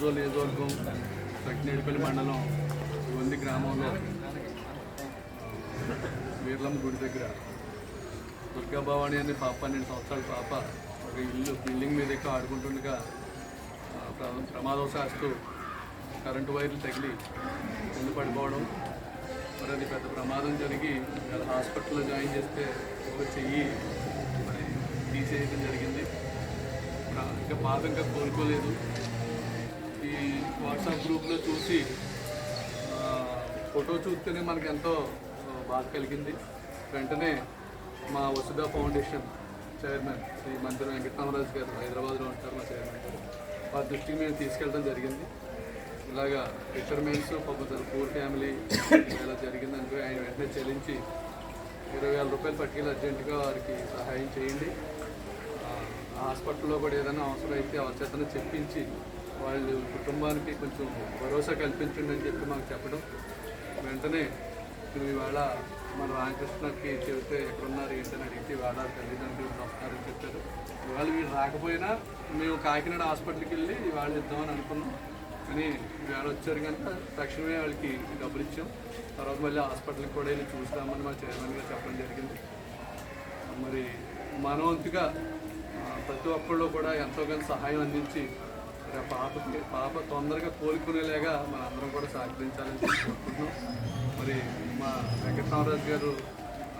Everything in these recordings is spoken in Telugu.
రాజోల్ నియోజకవర్గం సగ్నేడిపల్లి మండలం వంది గ్రామంలో వీర్లమ్మ గుడి దగ్గర దుర్గాభవాణి అనే పాప పన్నెండు సంవత్సరాల పాప ఒక ఇల్లు బిల్డింగ్ మీద ఎక్కువ ఆడుకుంటుండగా ప్రమాదవశాస్తు కరెంటు వైర్లు తగిలి కింద పడిపోవడం మరి అది పెద్ద ప్రమాదం జరిగి వాళ్ళ హాస్పిటల్లో జాయిన్ చేస్తే ఒక చెయ్యి మరి తీసేయడం జరిగింది. ఇంకా పాప ఇంకా కోలుకోలేదు. ఈ వాట్సాప్ గ్రూప్లో చూసి ఫోటో చూస్తేనే మనకు ఎంతో బాధ కలిగింది. వెంటనే మా వసుధ ఫౌండేషన్ చైర్మన్ శ్రీ మంత్రి వెంకటరామరాజు గారు హైదరాబాద్లో ఉంటారు మా చైర్మన్ గారు. వారి దృష్టికి మేము తీసుకెళ్ళడం జరిగింది. ఇలాగా ఫిషర్మెన్స్ పాపం పూర్ ఫ్యామిలీ ఇలా జరిగిందంటే ఆయన వెంటనే చెల్లించి ఇరవై వేల రూపాయలు పట్టుకెళ్ళి అర్జెంటుగా వారికి సహాయం చేయండి. హాస్పిటల్లో కూడా ఏదైనా అవసరం అయితే అవచేతన చెప్పించి వాళ్ళు కుటుంబానికి కొంచెం భరోసా కల్పించండి అని చెప్పి మాకు చెప్పడం. వెంటనే మేము ఇవాళ మన రామకృష్ణకి చెబితే ఎక్కడున్నారు ఏంటని అడిగితే ఇవాళ తల్లిదండ్రులు వస్తారని చెప్పారు. ఇవాళ వీళ్ళు రాకపోయినా మేము కాకినాడ హాస్పిటల్కి వెళ్ళి ఇవాళ ఇద్దామని అనుకున్నాం. కానీ ఇవాళ వచ్చారు కనుక తక్షణమే వాళ్ళకి డబ్బులు ఇచ్చాం. తర్వాత మళ్ళీ హాస్పిటల్కి కూడా వెళ్ళి చూస్తామని మా చైర్మన్ గారు చెప్పడం జరిగింది. మరి మనవంతుగా ప్రతి ఒక్కళ్ళు కూడా ఎంతో కొంత సహాయం అందించి పాపకి పాప తొందరగా కోలుకునేలాగా మన అందరం కూడా సహకరించాలని కోరుకుంటున్నాం. మరి మా వెంకటరామరాజు గారు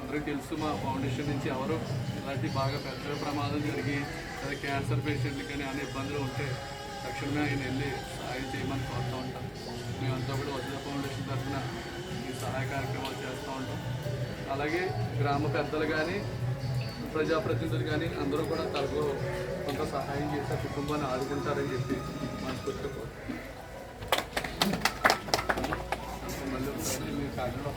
అందరికీ తెలుసు మా ఫౌండేషన్ నుంచి ఎవరు ఇలాంటి బాగా పెద్ద ప్రమాదం జరిగి లేదా క్యాన్సర్ పేషెంట్లు కానీ అనే ఇబ్బందులు ఉంటే తక్షణమే ఆయన వెళ్ళి సహాయం చేయమని కోరుతూ ఉంటాం. మేమంతా కూడా వజ్ర ఫౌండేషన్ తరఫున ఈ సహాయ కార్యక్రమాలు చేస్తూ ఉంటాం. అలాగే గ్రామ పెద్దలు కానీ ప్రజాప్రతినిధులు కానీ అందరూ కూడా తనకు కొంత సహాయం చేసి ఆ కుటుంబాన్ని ఆదుకుంటారని చెప్పి మనస్ఫూర్తిగా కోరుతున్నాం మళ్ళీ ఒకసారి మీరు కాకినాడ